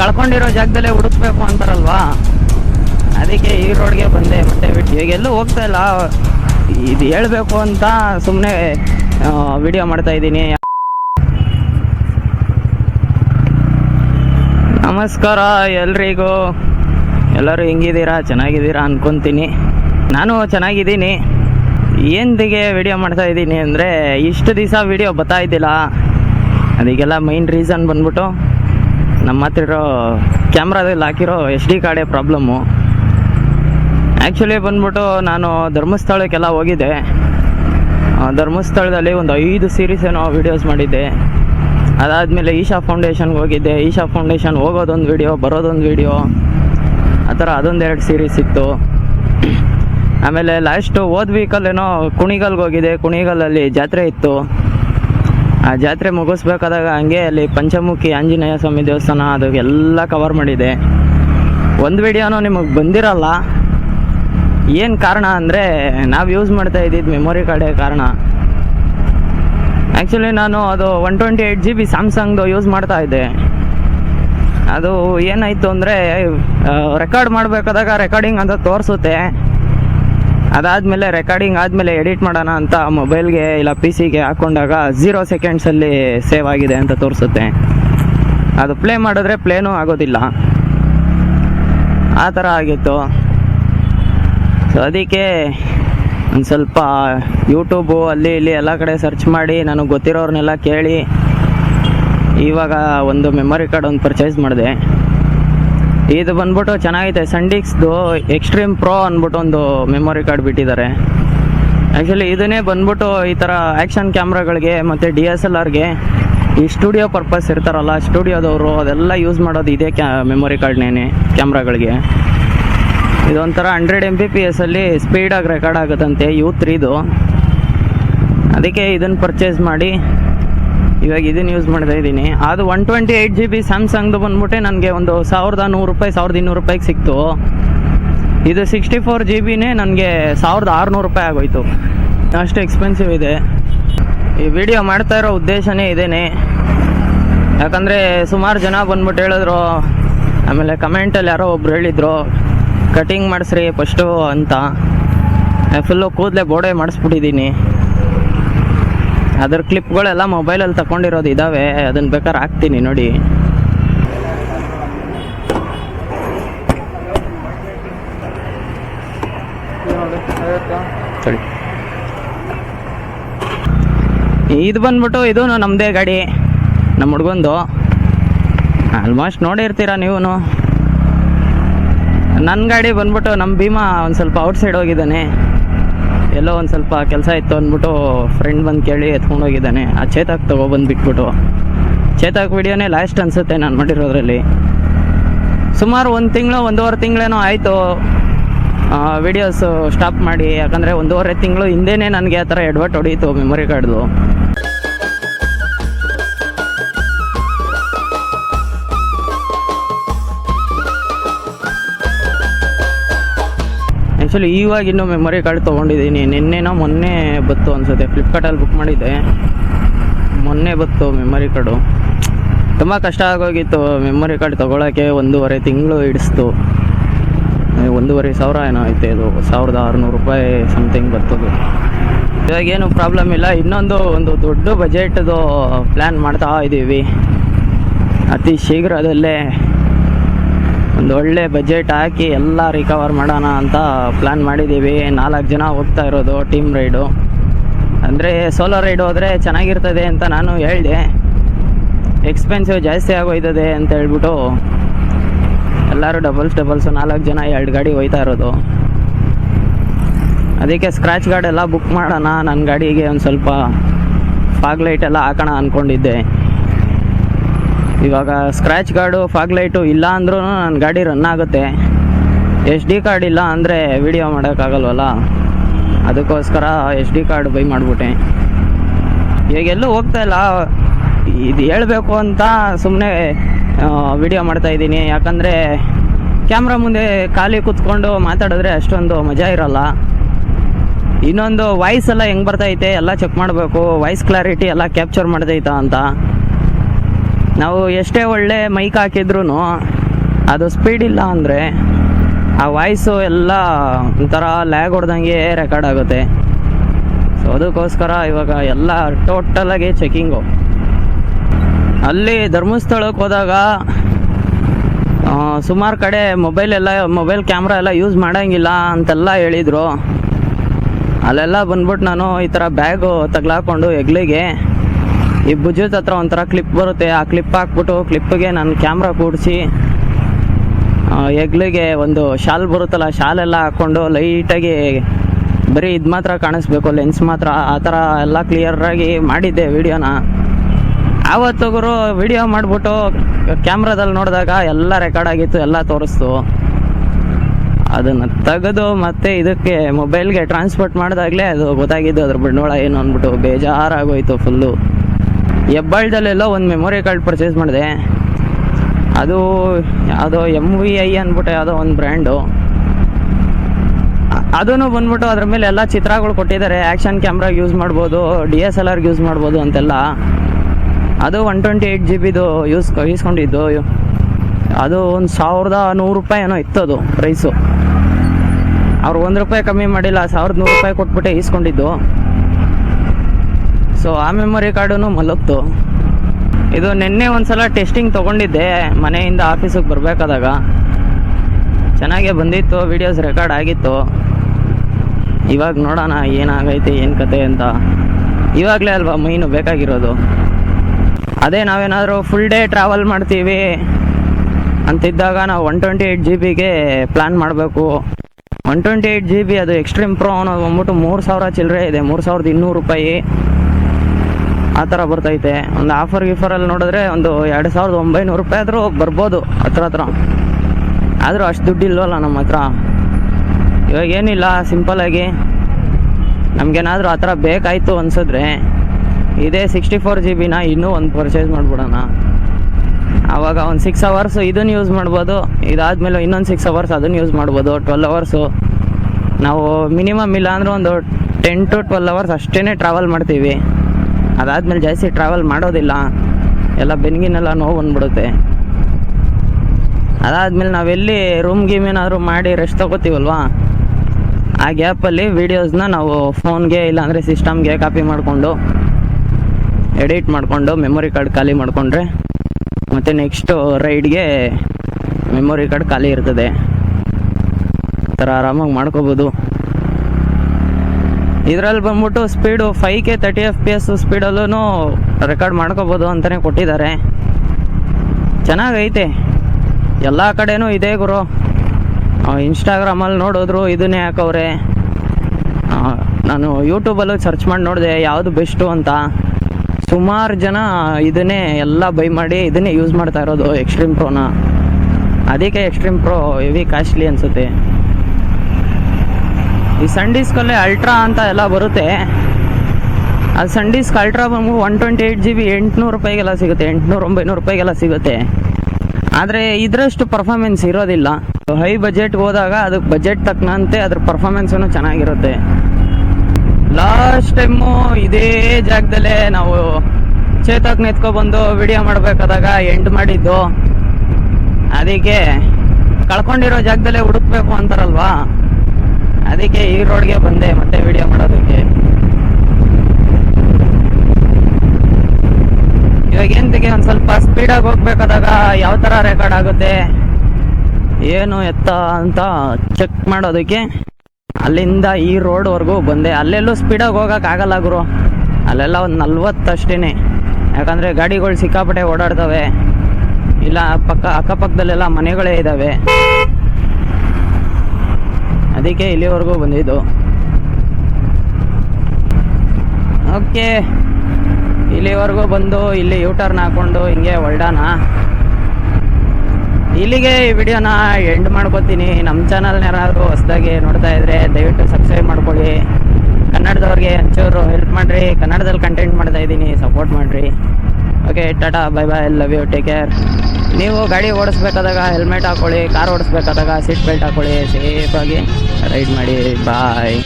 ಕಳ್ಕೊಂಡಿರೋ ಜಾಗದಲ್ಲೇ ಹುಡುಕ್ಬೇಕು ಅಂತಾರಲ್ವಾ? ಅದಕ್ಕೆ ಈ ರೋಡ್ಗೆ ಬಂದೆ, ಮತ್ತೆ ಬಿಟ್ಟು ಈಗ ಎಲ್ಲೂ ಹೋಗ್ತಾ ಇಲ್ಲ. ಇದು ಹೇಳಬೇಕು ಅಂತ ಸುಮ್ಮನೆ ವಿಡಿಯೋ ಮಾಡ್ತಾ ಇದ್ದೀನಿ. ನಮಸ್ಕಾರ ಎಲ್ರಿಗೂ. ಎಲ್ಲರೂ ಹೆಂಗಿದ್ದೀರಾ? ಚೆನ್ನಾಗಿದ್ದೀರಾ ಅನ್ಕೊಂತೀನಿ. ನಾನು ಚೆನ್ನಾಗಿದ್ದೀನಿ. ಏನ್ದಿಗೆ ವಿಡಿಯೋ ಮಾಡ್ತಾ ಇದ್ದೀನಿ ಅಂದರೆ ಇಷ್ಟು ದಿವಸ ವಿಡಿಯೋ ಬರ್ತಾ ಇದ್ದಿಲ್ಲ. ಅದಕ್ಕೆಲ್ಲ ಮೈನ್ ರೀಸನ್ ಬಂದ್ಬಿಟ್ಟು ನಮ್ಮ ಇರೋ ಕ್ಯಾಮ್ರಾದಲ್ಲಿ ಹಾಕಿರೋ ಎಚ್ ಡಿ ಕಾರ್ಡೇ ಪ್ರಾಬ್ಲಮ್ಮು ಆ್ಯಕ್ಚುಲಿ ಬಂದ್ಬಿಟ್ಟು ನಾನು ಧರ್ಮಸ್ಥಳಕ್ಕೆಲ್ಲ ಹೋಗಿದ್ದೆ. ಧರ್ಮಸ್ಥಳದಲ್ಲಿ ಒಂದು ಐದು ಸೀರೀಸ್ ಏನೋ ವೀಡಿಯೋಸ್ ಮಾಡಿದ್ದೆ. ಅದಾದಮೇಲೆ ಈಶಾ ಫೌಂಡೇಶನ್ಗೆ ಹೋಗಿದ್ದೆ. ಈಶಾ ಫೌಂಡೇಶನ್ ಹೋಗೋದೊಂದು ವೀಡಿಯೋ ಬರೋದೊಂದು ವೀಡಿಯೋ ಆ ಥರ ಅದೊಂದೆರಡು ಸೀರೀಸ್ ಇತ್ತು. ಆಮೇಲೆ ಲಾಸ್ಟು ಹೋದ ವೀಕಲ್ಲೇನೋ ಕುಣಿಗಲ್ಗೆ ಹೋಗಿದ್ದೆ. ಕುಣಿಗಲಲ್ಲಿ ಜಾತ್ರೆ ಇತ್ತು. ಆ ಜಾತ್ರೆ ಮುಗಿಸ್ಬೇಕಾದಾಗ ಹಂಗೆ ಅಲ್ಲಿ ಪಂಚಮುಖಿ, ಆಂಜನೇಯ ಸ್ವಾಮಿ ದೇವಸ್ಥಾನ ಅದು ಎಲ್ಲ ಕವರ್ ಮಾಡಿದೆ. ಒಂದು ವಿಡಿಯೋನೂ ನಿಮಗೆ ಬಂದಿರಲ್ಲ. ಏನು ಕಾರಣ ಅಂದರೆ ನಾವು ಯೂಸ್ ಮಾಡ್ತಾ ಇದ್ದಿದ್ದು ಮೆಮೊರಿ ಕಾರ್ಡೇ ಕಾರಣ. ಆ್ಯಕ್ಚುಲಿ ನಾನು ಅದು one twenty eight G B ಸ್ಯಾಮ್ಸಂಗ್ದು use ಮಾಡ್ತಾ ಇದ್ದೆ. ಅದು ಏನಾಯಿತು ಅಂದರೆ ರೆಕಾರ್ಡ್ ಮಾಡಬೇಕಾದಾಗ ರೆಕಾರ್ಡಿಂಗ್ ಅಂತ ತೋರಿಸುತ್ತೆ. ಅದಾದಮೇಲೆ ರೆಕಾರ್ಡಿಂಗ್ ಆದಮೇಲೆ ಎಡಿಟ್ ಮಾಡೋಣ ಅಂತ ಮೊಬೈಲ್ಗೆ ಇಲ್ಲ ಪಿ ಸಿಗೆ ಹಾಕೊಂಡಾಗ ಝೀರೋ ಸೆಕೆಂಡ್ಸಲ್ಲಿ ಸೇವ್ ಆಗಿದೆ ಅಂತ ತೋರಿಸುತ್ತೆ. ಅದು ಪ್ಲೇ ಮಾಡಿದ್ರೆ ಪ್ಲೇನೂ ಆಗೋದಿಲ್ಲ. ಆ ಥರ ಆಗಿತ್ತು. ಸೊ ಅದಕ್ಕೆ ಒಂದು ಸ್ವಲ್ಪ ಯೂಟ್ಯೂಬು ಅಲ್ಲಿ ಇಲ್ಲಿ ಎಲ್ಲ ಕಡೆ ಸರ್ಚ್ ಮಾಡಿ, ನನಗೆ ಗೊತ್ತಿರೋರ್ನೆಲ್ಲ ಕೇಳಿ. ಇವಾಗ ಒಂದು ಮೆಮೊರಿ ಕಾರ್ಡ್ ಒಂದು ಪರ್ಚೇಸ್ ಮಾಡಿದೆ. ಇದು ಬಂದ್ಬಿಟ್ಟು ಚೆನ್ನಾಗೈತೆ. ಸಂಡಿಕ್ಸ್ದು ಎಕ್ಸ್ಟ್ರೀಮ್ ಪ್ರೋ ಅಂದ್ಬಿಟ್ಟು ಒಂದು ಮೆಮೊರಿ ಕಾರ್ಡ್ ಬಿಟ್ಟಿದ್ದಾರೆ. ಆ್ಯಕ್ಚುಲಿ ಇದನ್ನೇ ಬಂದ್ಬಿಟ್ಟು ಈ ಥರ ಆ್ಯಕ್ಷನ್ ಕ್ಯಾಮ್ರಾಗಳಿಗೆ ಮತ್ತು ಡಿ ಎಸ್ ಎಲ್ ಆರ್ಗೆ ಈ ಸ್ಟುಡಿಯೋ ಪರ್ಪಸ್ ಇರ್ತಾರಲ್ಲ ಸ್ಟುಡಿಯೋದವರು ಅದೆಲ್ಲ ಯೂಸ್ ಮಾಡೋದು ಇದೇ ಕ್ಯಾ ಮೆಮೊರಿ ಕಾರ್ಡ್ನೇನೆ ಕ್ಯಾಮ್ರಾಗಳಿಗೆ ಇದೊಂಥರ ಹಂಡ್ರೆಡ್ ಎಂ ಪಿ ಪಿ ಎಸ್ಸಲ್ಲಿ ಸ್ಪೀಡಾಗಿ ರೆಕಾರ್ಡ್ ಆಗುತ್ತಂತೆ ಯು ತ್ರೀದು ಅದಕ್ಕೆ ಇದನ್ನು ಪರ್ಚೇಸ್ ಮಾಡಿ ಇವಾಗ ಇದನ್ನು ಯೂಸ್ ಮಾಡ್ತಾ ಇದ್ದೀನಿ. ಅದು one twenty eight G B ಸ್ಯಾಮ್ಸಂಗ್ದು ಬಂದ್ಬಿಟ್ಟೆ ನನಗೆ ಒಂದು ಸಾವಿರದ ನೂರು ರೂಪಾಯಿ, ಸಾವಿರದ ಇನ್ನೂರು ರೂಪಾಯಿಗೆ ಸಿಕ್ತು. ಇದು ಸಿಕ್ಸ್ಟಿ ಫೋರ್ ಜಿ ಬಿನೇ ನನಗೆ ಸಾವಿರದ ಆರುನೂರು ರೂಪಾಯಿ ಆಗೋಯ್ತು. ಅಷ್ಟು ಎಕ್ಸ್ಪೆನ್ಸಿವ್ ಇದೆ. ಈ ವಿಡಿಯೋ ಮಾಡ್ತಾ ಇರೋ ಉದ್ದೇಶನೇ ಇದೇನೆ. ಯಾಕಂದರೆ ಸುಮಾರು ಜನ ಬಂದ್ಬಿಟ್ಟು ಹೇಳಿದ್ರು, ಆಮೇಲೆ ಕಮೆಂಟಲ್ಲಿ ಯಾರೋ ಒಬ್ರು ಹೇಳಿದ್ರು ಕಟಿಂಗ್ ಮಾಡಿಸ್ರಿ ಫಸ್ಟು ಅಂತ. ಫುಲ್ಲು ಕೂದಲೇ ಬೋಡೆ ಮಾಡಿಸ್ಬಿಟ್ಟಿದ್ದೀನಿ. ಅದ್ರ ಕ್ಲಿಪ್ಗಳೆಲ್ಲ ಮೊಬೈಲಲ್ಲಿ ತಗೊಂಡಿರೋದು ಇದಾವೆ ಅದನ್ನ ಬೇಕಾದ್ರೆ ಹಾಕ್ತೀನಿ ನೋಡಿ. ಇದು ಬಂದ್ಬಿಟ್ಟು ಇದು ನಮ್ಮದೇ ಗಾಡಿ ನಮ್ಮ ಹುಡ್ಗಂದು. ಆಲ್ಮೋಸ್ಟ್ ನೋಡಿರ್ತೀರ ನೀವು ನನ್ನ ಗಾಡಿ ಬಂದ್ಬಿಟ್ಟು ನಮ್ಮ ಭೀಮಾ ಒಂದು ಸ್ವಲ್ಪ ಔಟ್ಸೈಡ್ ಹೋಗಿದ್ದಾನೆ. ಎಲ್ಲೋ ಒಂದು ಸ್ವಲ್ಪ ಕೆಲಸ ಇತ್ತು ಅಂದ್ಬಿಟ್ಟು ಫ್ರೆಂಡ್ ಬಂದು ಕೇಳಿ ಎತ್ಕೊಂಡೋಗಿದ್ದಾನೆ. ಆ ಚೇತಾಕ್ ತಗೊಬಂದು ಬಿಟ್ಬಿಟ್ಟು ಚೇತಾಕ್ ವಿಡಿಯೋನೇ ಲಾಸ್ಟ್ ಅನಿಸುತ್ತೆ ನಾನು ಮಾಡಿರೋದ್ರಲ್ಲಿ. ಸುಮಾರು ಒಂದು ತಿಂಗಳು, ಒಂದೂವರೆ ತಿಂಗಳೇನೋ ಆಯಿತು. ವಿಡಿಯೋಸು ಸ್ಟಾಪ್ ಮಾಡಿ. ಯಾಕಂದರೆ ಒಂದೂವರೆ ತಿಂಗಳು ಹಿಂದೆನೇ ನನಗೆ ಆ ಥರ ಎಡ್ವಟ್ ಹೊಡೀತು ಮೆಮೊರಿ ಕಾರ್ಡ್ದು ಆ್ಯಕ್ಚುಲಿ ಇವಾಗ ಇನ್ನೂ ಮೆಮೊರಿ ಕಾರ್ಡ್ ತೊಗೊಂಡಿದ್ದೀನಿ. ನಿನ್ನೆನೋ ಮೊನ್ನೆ ಬತ್ತು ಅನ್ಸುತ್ತೆ. ಫ್ಲಿಪ್ಕಾರ್ಟಲ್ಲಿ ಬುಕ್ ಮಾಡಿದ್ದೆ. ಮೊನ್ನೆ ಬತ್ತು ಮೆಮೊರಿ ಕಾರ್ಡು ತುಂಬ ಕಷ್ಟ ಆಗೋಗಿತ್ತು ಮೆಮೊರಿ ಕಾರ್ಡ್ ತೊಗೊಳಕ್ಕೆ ಒಂದೂವರೆ ತಿಂಗಳು ಹಿಡಿಸ್ತು. ಒಂದೂವರೆ ಸಾವಿರ ಏನೋ ಐತೆ ಇದು ಸಾವಿರದ ಆರುನೂರು ರೂಪಾಯಿ ಸಮಥಿಂಗ್ ಬರ್ತದೆ. ಇವಾಗ ಏನು ಪ್ರಾಬ್ಲಮ್ ಇಲ್ಲ. ಇನ್ನೊಂದು ಒಂದು ದೊಡ್ಡ ಬಜೆಟ್ದು ಪ್ಲ್ಯಾನ್ ಮಾಡ್ತಾ ಇದ್ದೀವಿ ಅತಿ ಶೀಘ್ರದಲ್ಲೇ ಒಂದು ಒಳ್ಳೆ ಬಜೆಟ್ ಹಾಕಿ ಎಲ್ಲ ರಿಕವರ್ ಮಾಡೋಣ ಅಂತ ಪ್ಲ್ಯಾನ್ ಮಾಡಿದ್ದೀವಿ. ನಾಲ್ಕು ಜನ ಹೋಗ್ತಾ ಇರೋದು ಟೀಮ್ ರೈಡು ಅಂದರೆ ಸೋಲೋ ರೈಡ್ ಹೋದರೆ ಚೆನ್ನಾಗಿರ್ತದೆ ಅಂತ ನಾನು ಹೇಳಿದೆ. ಎಕ್ಸ್ಪೆನ್ಸಿವ್ ಜಾಸ್ತಿ ಆಗೋಯ್ತದೆ ಅಂತ ಹೇಳ್ಬಿಟ್ಟು ಎಲ್ಲರೂ ಡಬಲ್ಸ್ ಡಬಲ್ಸು ನಾಲ್ಕು ಜನ ಎರಡು ಗಾಡಿ ಹೋಯ್ತಾ ಇರೋದು. ಅದಕ್ಕೆ ಸ್ಕ್ರ್ಯಾಚ್ ಗಾರ್ಡ್ ಎಲ್ಲ ಬುಕ್ ಮಾಡೋಣ. ನನ್ನ ಗಾಡಿಗೆ ಒಂದು ಸ್ವಲ್ಪ ಫಾಗ್ ಲೈಟ್ ಎಲ್ಲ ಹಾಕೋಣ ಅಂದ್ಕೊಂಡಿದ್ದೆ ಇವಾಗ ಸ್ಕ್ರ್ಯಾಚ್ ಗಾರ್ಡು ಫಾಗ್ ಲೈಟು ಇಲ್ಲ ಅಂದ್ರೂ ನನ್ನ ಗಾಡಿ ರನ್ ಆಗುತ್ತೆ. ಎಸ್ ಡಿ ಕಾರ್ಡ್ ಇಲ್ಲ ಅಂದರೆ ವಿಡಿಯೋ ಮಾಡೋಕ್ಕಾಗಲ್ವಲ್ಲ ಅದಕ್ಕೋಸ್ಕರ ಎಸ್ ಡಿ ಕಾರ್ಡ್ ಬೈ ಮಾಡಿಬಿಟ್ಟೆ. ಈಗ ಎಲ್ಲೂ ಹೋಗ್ತಾ ಇಲ್ಲ. ಇದು ಹೇಳಬೇಕು ಅಂತ ಸುಮ್ಮನೆ ವಿಡಿಯೋ ಮಾಡ್ತಾ ಇದ್ದೀನಿ. ಯಾಕಂದರೆ ಕ್ಯಾಮ್ರಾ ಮುಂದೆ ಖಾಲಿ ಕೂತ್ಕೊಂಡು ಮಾತಾಡಿದ್ರೆ ಅಷ್ಟೊಂದು ಮಜಾ ಇರಲ್ಲ. ಇನ್ನೊಂದು ವಾಯ್ಸ್ ಎಲ್ಲ ಹೆಂಗೆ ಬರ್ತೈತೆ ಎಲ್ಲ ಚೆಕ್ ಮಾಡಬೇಕು. ವಾಯ್ಸ್ ಕ್ಲಾರಿಟಿ ಎಲ್ಲ ಕ್ಯಾಪ್ಚರ್ ಮಾಡ್ತೈತಾ ಅಂತ. ನಾವು ಎಷ್ಟೇ ಒಳ್ಳೆ ಮೈಕ್ ಹಾಕಿದ್ರು ಅದು ಸ್ಪೀಡ್ ಇಲ್ಲ ಅಂದರೆ ಆ ವಾಯ್ಸು ಎಲ್ಲ ಒಂಥರ ಲ್ಯಾಗ್ ಹೊಡೆದಂಗೆ ರೆಕಾರ್ಡ್ ಆಗುತ್ತೆ. ಸೊ ಅದಕ್ಕೋಸ್ಕರ ಇವಾಗ ಎಲ್ಲ ಟೋಟಲಾಗಿ ಚೆಕಿಂಗು ಅಲ್ಲಿ ಧರ್ಮಸ್ಥಳಕ್ಕೆ ಹೋದಾಗ ಸುಮಾರು ಕಡೆ ಮೊಬೈಲ್ ಎಲ್ಲ ಮೊಬೈಲ್ ಕ್ಯಾಮ್ರಾ ಎಲ್ಲ ಯೂಸ್ ಮಾಡೋಂಗಿಲ್ಲ ಅಂತೆಲ್ಲ ಹೇಳಿದರು. ಅಲ್ಲೆಲ್ಲ ಬಂದ್ಬಿಟ್ಟು ನಾನು ಈ ಥರ ಬ್ಯಾಗು ತಗ್ಲಾಕೊಂಡು ಹೆಗ್ಲಿಗೆ. ಈ ಭುಜದ ಹತ್ರ ಒಂಥರ ಕ್ಲಿಪ್ ಬರುತ್ತೆ. ಆ ಕ್ಲಿಪ್ ಹಾಕ್ಬಿಟ್ಟು ಕ್ಲಿಪ್ಪಿಗೆ ನಾನು ಕ್ಯಾಮ್ರಾ ಕೂಡಿಸಿ ಹೆಗ್ಲಿಗೆ ಒಂದು ಶಾಲ್ ಬರುತ್ತಲ್ಲ ಶಾಲೆಲ್ಲ ಹಾಕ್ಕೊಂಡು ಲೈಟಾಗಿ ಬರೀ ಇದು ಮಾತ್ರ ಕಾಣಿಸ್ಬೇಕು ಲೆನ್ಸ್ ಮಾತ್ರ. ಆ ಥರ ಎಲ್ಲ ಕ್ಲಿಯರಾಗಿ ಮಾಡಿದ್ದೆ ವಿಡಿಯೋನ ಆವತ್ತು ಗುರು ವಿಡಿಯೋ ಮಾಡಿಬಿಟ್ಟು ಕ್ಯಾಮ್ರಾದಲ್ಲಿ ನೋಡಿದಾಗ ಎಲ್ಲ ರೆಕಾರ್ಡ್ ಆಗಿತ್ತು, ಎಲ್ಲ ತೋರಿಸ್ತು. ಅದನ್ನು ತೆಗೆದು ಮತ್ತೆ ಇದಕ್ಕೆ ಮೊಬೈಲ್ಗೆ ಟ್ರಾನ್ಸ್ಪೋರ್ಟ್ ಮಾಡಿದಾಗಲೇ ಅದು ಗೊತ್ತಾಗಿದ್ದು, ಅದ್ರ ಬಂಡವಾಳ ಏನು ಅಂದ್ಬಿಟ್ಟು ಬೇಜಾರಾಗೋಯ್ತು ಫುಲ್ಲು ಹೆಬ್ಬಾಳ್ದಲ್ಲೆಲ್ಲ ಒಂದು ಮೆಮೊರಿ ಕಾರ್ಡ್ ಪರ್ಚೇಸ್ ಮಾಡಿದೆ. ಅದು ಯಾವುದೋ ಎಂ ವಿ ಐ ಅಂದ್ಬಿಟ್ಟು ಯಾವುದೋ ಒಂದು ಬ್ರ್ಯಾಂಡು ಅದೂ ಬಂದ್ಬಿಟ್ಟು ಅದ್ರ ಮೇಲೆ ಎಲ್ಲ ಚಿತ್ರಗಳು ಕೊಟ್ಟಿದ್ದಾರೆ. ಆ್ಯಕ್ಷನ್ ಕ್ಯಾಮ್ರಾ ಯೂಸ್ ಮಾಡ್ಬೋದು ಡಿ ಎಸ್ ಎಲ್ ಆರ್ಗೆ ಯೂಸ್ ಮಾಡ್ಬೋದು ಅಂತೆಲ್ಲ. ಅದು ಒನ್ ಟ್ವೆಂಟಿ ಏಯ್ಟ್ ಜಿ ಬಿದು ಯೂಸ್ ಈಸ್ಕೊಂಡಿದ್ದು. ಅದು ಒಂದು ಸಾವಿರದ ನೂರು ರೂಪಾಯಿ ಏನೋ ಇತ್ತು ಅದು ಪ್ರೈಸು ಅವ್ರು ಒಂದು ರೂಪಾಯಿ ಕಮ್ಮಿ ಮಾಡಿಲ್ಲ, ಸಾವಿರದ ನೂರು ರೂಪಾಯಿ ಕೊಟ್ಬಿಟ್ಟೆ ಈಸ್ಕೊಂಡಿದ್ದು. ಸೊ ಆ ಮೆಮೊರಿ ಕಾರ್ಡು ಮಲಗ್ತು. ಇದು ನಿನ್ನೆ ಒಂದ್ಸಲ ಟೆಸ್ಟಿಂಗ್ ತೊಗೊಂಡಿದ್ದೆ, ಮನೆಯಿಂದ ಆಫೀಸಿಗೆ ಬರಬೇಕಾದಾಗ. ಚೆನ್ನಾಗೇ ಬಂದಿತ್ತು ವಿಡಿಯೋಸ್ ರೆಕಾರ್ಡ್ ಆಗಿತ್ತು. ಇವಾಗ ನೋಡೋಣ, ಏನಾಗೈತೆ, ಏನು ಕತೆ ಅಂತ. ಇವಾಗಲೇ ಅಲ್ವಾ, ಮೈನು ಬೇಕಾಗಿರೋದು. ಅದೇ ನಾವೇನಾದರೂ ಫುಲ್ ಡೇ ಟ್ರಾವೆಲ್ ಮಾಡ್ತೀವಿ ಅಂತಿದ್ದಾಗ ನಾವು ಒನ್ ಟ್ವೆಂಟಿ ಏಯ್ಟ್ ಜಿ ಬಿಗೆ ಪ್ಲ್ಯಾನ್ ಮಾಡಬೇಕು. One twenty eight G B ಅದು ಎಕ್ಸ್ಟ್ರೀಮ್ ಪ್ರೋ ಅನ್ನೋದು ಬಂದ್ಬಿಟ್ಟು ಮೂರು ಸಾವಿರ ಚಿಲ್ಲರೆ ಇದೆ, ಮೂರು ಸಾವಿರದ ಇನ್ನೂರು ರೂಪಾಯಿ. ಆ ಥರ ಬರ್ತೈತೆ. ಒಂದು ಆಫರ್ ಗಿಫರಲ್ಲಿ ನೋಡಿದ್ರೆ ಒಂದು ಎರಡು ಸಾವಿರದ ಒಂಬೈನೂರು ರೂಪಾಯಿ ಆದರೂ ಬರ್ಬೋದು ಹತ್ರ ಹತ್ರ. ಆದರೂ ಅಷ್ಟು ದುಡ್ಡು ಇಲ್ವಲ್ಲ ನಮ್ಮ ಹತ್ರ. ಇವಾಗ ಏನಿಲ್ಲ ಸಿಂಪಲಾಗಿ ನಮಗೇನಾದರೂ ಆ ಥರ ಬೇಕಾಯಿತು ಅನ್ಸಿದ್ರೆ ಇದೇ ಸಿಕ್ಸ್ಟಿ ಫೋರ್ ಜಿ ಬಿನ ಇನ್ನೂ ಒಂದು ಪರ್ಚೇಸ್ ಮಾಡಿಬಿಡೋಣ. ಆವಾಗ ಒಂದು ಸಿಕ್ಸ್ ಅವರ್ಸು ಇದನ್ನು ಯೂಸ್ ಮಾಡ್ಬೋದು. ಇದಾದಮೇಲೆ ಇನ್ನೊಂದು ಸಿಕ್ಸ್ ಅವರ್ಸ್ ಅದನ್ನು ಯೂಸ್ ಮಾಡ್ಬೋದು. ಟ್ವೆಲ್ ಅವರ್ಸು ನಾವು ಮಿನಿಮಮ್ ಇಲ್ಲ ಅಂದ್ರೆ ಒಂದು ಟೆನ್ ಟು ಟ್ವೆಲ್ ಅವರ್ಸ್ ಅಷ್ಟೇ ಟ್ರಾವೆಲ್ ಮಾಡ್ತೀವಿ. ಅದಾದಮೇಲೆ ಜಾಸ್ತಿ ಟ್ರಾವೆಲ್ ಮಾಡೋದಿಲ್ಲ. ಎಲ್ಲ ಬೆನ್ಗಿನೆಲ್ಲ ನೋವು ಬಂದ್ಬಿಡುತ್ತೆ. ಅದಾದಮೇಲೆ ನಾವೆಲ್ಲಿ ರೂಮ್ ಗೀಮ್ ಏನಾದರೂ ಮಾಡಿ ರೆಸ್ಟ್ ತಗೋತೀವಲ್ವಾ? ಆ ಗ್ಯಾಪಲ್ಲಿ ವೀಡಿಯೋಸ್ನ ನಾವು ಫೋನ್ಗೆ ಇಲ್ಲಾಂದರೆ ಸಿಸ್ಟಮ್ಗೆ ಕಾಪಿ ಮಾಡಿಕೊಂಡು ಎಡಿಟ್ ಮಾಡಿಕೊಂಡು ಮೆಮೊರಿ ಕಾರ್ಡ್ ಖಾಲಿ ಮಾಡಿಕೊಂಡ್ರೆ ಮತ್ತು ನೆಕ್ಸ್ಟು ರೈಡ್ಗೆ ಮೆಮೊರಿ ಕಾರ್ಡ್ ಖಾಲಿ ಇರ್ತದೆ. ಆ ಥರ ಆರಾಮಾಗಿ ಮಾಡ್ಕೋಬೋದು. ಇದರಲ್ಲಿ ಬಂದ್ಬಿಟ್ಟು speed five K thirty F P S ಸ್ಪೀಡಲ್ಲೂ record ಮಾಡ್ಕೋಬೋದು ಅಂತಲೇ ಕೊಟ್ಟಿದ್ದಾರೆ. ಚೆನ್ನಾಗೈತೆ. ಎಲ್ಲ ಕಡೆನೂ ಇದೆ ಗುರು. ಇನ್ಸ್ಟಾಗ್ರಾಮಲ್ಲಿ ನೋಡಿದ್ರು, ಇದನ್ನೇ ಹಾಕವ್ರೆ. ನಾನು ಯೂಟ್ಯೂಬಲ್ಲೂ ಸರ್ಚ್ ಮಾಡಿ ನೋಡಿದೆ, ಯಾವುದು ಬೆಸ್ಟು ಅಂತ. ಸುಮಾರು ಜನ ಇದನ್ನೇ ಎಲ್ಲ ಬೈ ಮಾಡಿ, ಇದನ್ನೇ ಯೂಸ್ ಮಾಡ್ತಾ ಇರೋದು ಎಕ್ಸ್ಟ್ರೀಮ್ ಪ್ರೋನ ಅದಕ್ಕೆ ಎಕ್ಸ್ಟ್ರೀಮ್ ಪ್ರೋ ಹೆವಿ ಕಾಸ್ಟ್ಲಿ ಅನಿಸುತ್ತೆ. ಈ ಸನ್ ಅಲ್ಟ್ರಾ ಅಂತ ಎಲ್ಲ ಬರುತ್ತೆ. ಅದು ಸನ್ ಡಿಸ್ಕ್ ಅಲ್ಟ್ರಾ ಬಂದು one twenty eight G B ಎಂಟುನೂರು ರೂಪಾಯಿಗೆಲ್ಲ ಸಿಗುತ್ತೆ ಎಂಟುನೂರು ಒಂಬೈನೂರು ರೂಪಾಯಿಗೆಲ್ಲ ಸಿಗುತ್ತೆ. ಆದರೆ ಇದರಷ್ಟು ಪರ್ಫಾರ್ಮೆನ್ಸ್ ಇರೋದಿಲ್ಲ. ಹೈ ಬಜೆಟ್ಗೆ ಹೋದಾಗ ಅದಕ್ಕೆ ಬಜೆಟ್ ತಕ್ಕನಂತೆ ಅದ್ರ ಪರ್ಫಾರ್ಮೆನ್ಸೂ ಚೆನ್ನಾಗಿರುತ್ತೆ. ಲಾಸ್ಟ್ ಟೈಮು ಇದೇ ಜಾಗದಲ್ಲೇ ನಾವು ಚೇತಕ್ ನೆತ್ಕೊಬಂದು ವಿಡಿಯೋ ಮಾಡಬೇಕಾದಾಗ ಎಂಡ್ ಮಾಡಿದ್ದು. ಅದಕ್ಕೆ ಕಳ್ಕೊಂಡಿರೋ ಜಾಗದಲ್ಲೇ ಹುಡುಕ್ಬೇಕು ಅಂತಾರಲ್ವಾ? ಅದಕ್ಕೆ ಈ ರೋಡ್ಗೆ ಬಂದೆ, ಮತ್ತೆ ವಿಡಿಯೋ ಮಾಡೋದಕ್ಕೆ. ಇವಾಗ ಎಂತಿಗೆ ಒಂದು ಸ್ವಲ್ಪ ಸ್ಪೀಡಾಗಿ ಹೋಗ್ಬೇಕಾದಾಗ ಯಾವ ಥರ ರೆಕಾರ್ಡ್ ಆಗುತ್ತೆ? ಏನು ಎತ್ತ ಅಂತ ಚೆಕ್ ಮಾಡೋದಕ್ಕೆ. ಅಲ್ಲಿಂದ ಈ ರೋಡ್ವರೆಗೂ ಬಂದೆ. ಅಲ್ಲೆಲ್ಲೂ ಸ್ಪೀಡಾಗಿ ಆಗಲ್ಲ ಗುರು. ಅಲ್ಲೆಲ್ಲ ಒಂದು ನಲ್ವತ್ತಷ್ಟೇ ಯಾಕಂದರೆ ಗಾಡಿಗಳು ಸಿಕ್ಕಾಪಟ್ಟೆ ಓಡಾಡ್ತವೆ. ಇಲ್ಲ ಪಕ್ಕ, ಅಕ್ಕಪಕ್ಕದಲ್ಲೆಲ್ಲ ಮನೆಗಳೇ ಇದ್ದಾವೆ ಅದಕ್ಕೆ ಇಲ್ಲಿವರೆಗೂ ಬಂದಿದ್ದು. ಓಕೆ. ಇಲ್ಲಿವರೆಗೂ ಬಂದು ಇಲ್ಲಿ ಯೂ ಟರ್ನ್ ಹಾಕೊಂಡು ಹಿಂಗೆ ಹೊಲ್ಡಾನ ಇಲ್ಲಿಗೆ ಈ ವಿಡಿಯೋನ ಎಂಡ್ ಮಾಡ್ಕೋತೀನಿ. ನಮ್ಮ ಚಾನಲ್ನ ಯಾರಾದರೂ ಹೊಸದಾಗಿ ನೋಡ್ತಾ ಇದ್ರೆ ದಯವಿಟ್ಟು ಸಬ್ಸ್ಕ್ರೈಬ್ ಮಾಡ್ಕೊಳ್ಳಿ. ಕನ್ನಡದವ್ರಿಗೆ ಒಂಚೂರು ಹೆಲ್ಪ್ ಮಾಡಿರಿ. ಕನ್ನಡದಲ್ಲಿ ಕಂಟೆಂಟ್ ಮಾಡ್ತಾ ಇದ್ದೀನಿ ಸಪೋರ್ಟ್ ಮಾಡಿರಿ. Okay, tata bye bye love you take care ನೀವು ಗಾಡಿ ಓಡಿಸ್ಬೇಕಾದಾಗ ಹೆಲ್ಮೆಟ್ ಹಾಕೊಳ್ಳಿ ಕಾರ್ ಓಡಿಸ್ಬೇಕಾದಾಗ ಸೀಟ್ ಬೆಲ್ಟ್ ಹಾಕೊಳ್ಳಿ ಸೇಫಾಗಿ ರೈಡ್ ಮಾಡಿ ಬಾಯ್